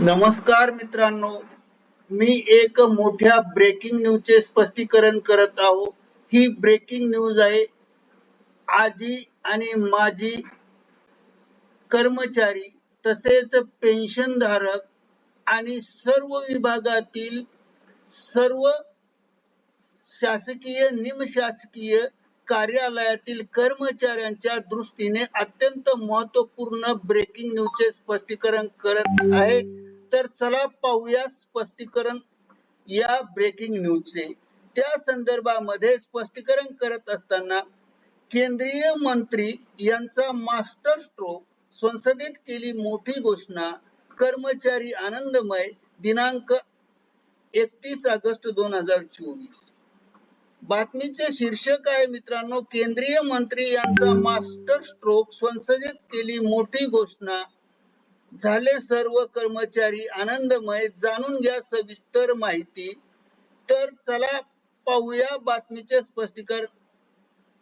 नमस्कार मित्रांनो मी एक मोठ्या ब्रेकिंग न्यूजचे स्पष्टीकरण करत आहो. ही ब्रेकिंग न्यूज आहे आजी आणि माझी कर्मचारी तसेच पेन्शन धारक आणि सर्व विभागातील सर्व शासकीय निमशासकीय कार्यालयातील कर्मचाऱ्यांच्या दृष्टीने अत्यंत महत्त्वपूर्ण ब्रेकिंग न्यूजचे स्पष्टीकरण करत आहे. तर चला पाहूया स्पष्टीकरण या ब्रेकिंग न्यूजचे त्या संदर्भामध्ये स्पष्टीकरण करत असताना केंद्रीय मंत्री यांचा मास्टर स्ट्रोक संसदेत केली मोठी घोषणा कर्मचारी आनंदमय दिनांक एकतीस ऑगस्ट दोन हजार चोवीस. बातमीचे शीर्षक आहे मित्रांनो केंद्रीय मंत्री यांचा मास्टर स्ट्रोक संसदेत केली मोठी घोषणा झाले सर्व कर्मचारी आनंदमय जाणून घ्या सविस्तर माहिती. तर चला पाहूया बातमीचे स्पष्टीकरण.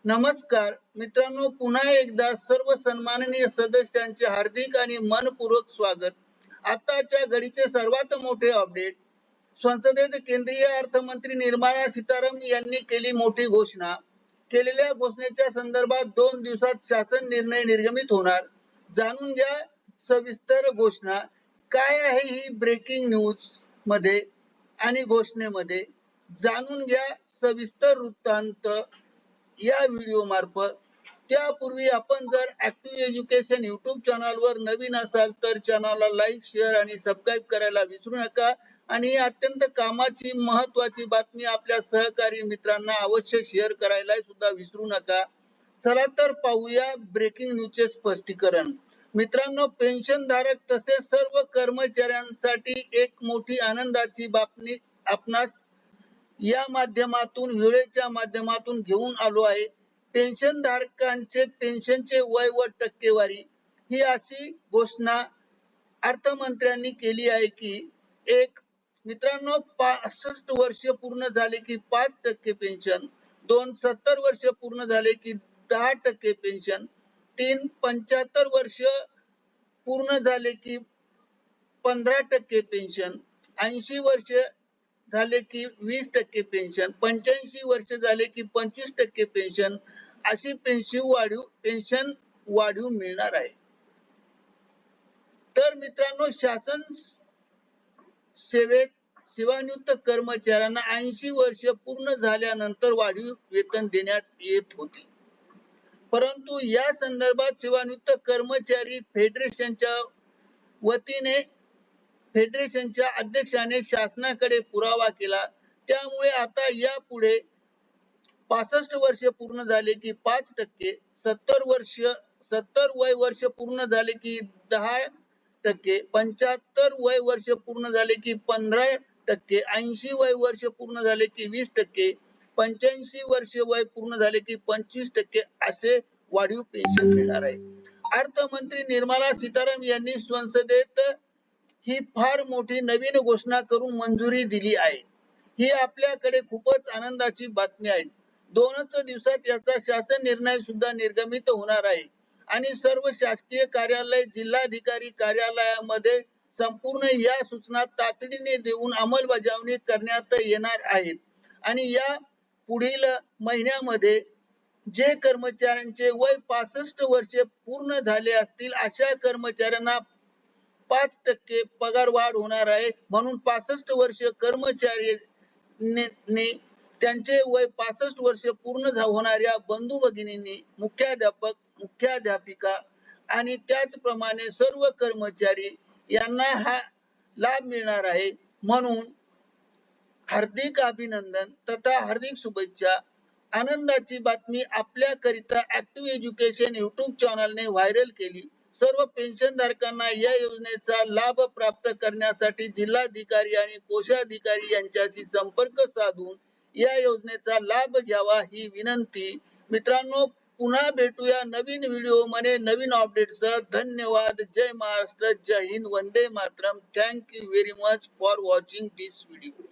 नमस्कार मित्रांनो पुन्हा एकदा सर्व सन्माननीय सदस्यांचे हार्दिक आणि मनपूर्वक स्वागत. आताच्या घडीचे सर्वात मोठे अपडेट. संसदेत केंद्रीय अर्थमंत्री निर्मला सीतारामन यांनी केली मोठी घोषणा. केलेल्या घोषणेच्या संदर्भात दोन दिवसात शासन निर्णय निर्गमित होणार. जाणून घ्या सविस्तर घोषणा काय आहे ही ब्रेकिंग न्यूजमध्ये आणि घोषणेमध्ये? जाणून घ्या सविस्तर वृत्तांत या व्हिडिओ मार्फत. त्यापूर्वी आपण जर ऍक्टिव्ह एज्युकेशन युट्यूब चॅनलवर नवीन असाल तर चॅनलला लाईक शेअर आणि सबस्क्राईब करायला विसरू नका. आणि ही अत्यंत कामाची महत्वाची बातमी आपल्या सहकारी मित्रांना अवश्य शेअर करायला सुद्धा विसरू नका. चला तर पाहूया ब्रेकिंग न्यूजचे स्पष्टीकरण. मित्रांनो पेन्शन धारक तसेच सर्व कर्मचाऱ्यांसाठी एक मोठी आनंदाची बातमी आपणास या माध्यमातून व्हिडिओच्या माध्यमातून घेऊन आलो आहे. पेन्शन धारकांचे पेन्शनचे वय व टक्केवारी ही अशी घोषणा अर्थमंत्र्यांनी केली आहे की एक मित्रांनो पासष्ट वर्ष पूर्ण झाले की पाच टक्के पेन्शन दोन सत्तर वर्ष पूर्ण झाले की दहा टक्के पेन्शन तीन पंच्याहत्तर वर्ष पूर्ण झाले की पंधरा टक्के पेन्शन ऐंशी वर्ष झाले की वीस टक्के पेन्शन पंच्याऐंशी वर्ष झाले की पंचवीस टक्के पेन्शन अशी पेन्शन वाढीव पेन्शन वाढीव मिळणार आहे. तर मित्रांनो शासन सेवेत सेवानिवृत्त कर्मचाऱ्यांना ऐंशी वर्ष पूर्ण झाल्यानंतर वाढीव वेतन देण्यात येत होते. परंतु या संदर्भात सेवानिवृत्त कर्मचारी फेडरेशनच्या वतीने फेडरेशनच्या अध्यक्षाने शासनाकडे पुरावा केला. त्यामुळे आता यापुढे पासष्ट वर्ष पूर्ण झाले की पाच टक्के सत्तर वर्ष सत्तर वय वर्ष पूर्ण झाले की दहा टक्के पंच्याहत्तर वय वर्ष पूर्ण झाले की पंधरा टक्के ऐंशी वय वर्ष पूर्ण झाले की वीस टक्के पंच्याऐंशी वर्ष वय पूर्ण झाले की पंचवीस टक्के असे वाढीव पेन्शन मिळणार आहे. अर्थमंत्री निर्मला सीताराम यांनी संसदेत ही फार मोठी नवीन घोषणा करून मंजुरी दिली आहे. ही आपल्याकडे खूपच आनंदाची बातमी आहे. दोनच दिवसात याचा शासन निर्णय सुद्धा निर्गमित होणार आहे. आणि सर्व शासकीय कार्यालय जिल्हाधिकारी कार्यालयामध्ये संपूर्ण या सूचना तातडीने देऊन अंमलबजावणी करण्यात येणार आहेत आणि या पुढील महिन्यामध्ये जे कर्मचाऱ्यांचे वय पासष्ट वर्षे पूर्ण झाले असतील अशा कर्मचाऱ्यांना पाच टक्के पगार वाढ होणार आहे. म्हणून पासष्ट वर्ष कर्मचारी त्यांचे वय पासष्ट वर्ष पूर्ण होणाऱ्या बंधू भगिनींनी मुख्याध्यापक मुख्याध्यापिका आणि त्याचप्रमाणे सर्व कर्मचारी यांना हा लाभ मिळणार आहे. म्हणून हार्दिक अभिनंदन तथा हार्दिक शुभेच्छा. आनंदाची बातमी आपल्याकरिता ऍक्टिव्ह एज्युकेशन युट्यूब चॅनलने व्हायरल केली. सर्व पेन्शन धारकांना या योजनेचा लाभ प्राप्त करण्यासाठी जिल्हाधिकारी आणि कोषाधिकारी यांच्याशी संपर्क साधून या योजनेचा लाभ घ्यावा ही विनंती. मित्रांनो पुन्हा भेटूया नवीन व्हिडिओमध्ये नवीन अपडेट सह. धन्यवाद. जय महाराष्ट्र. जय हिंद. वंदे Mataram. Thank you very much for watching this video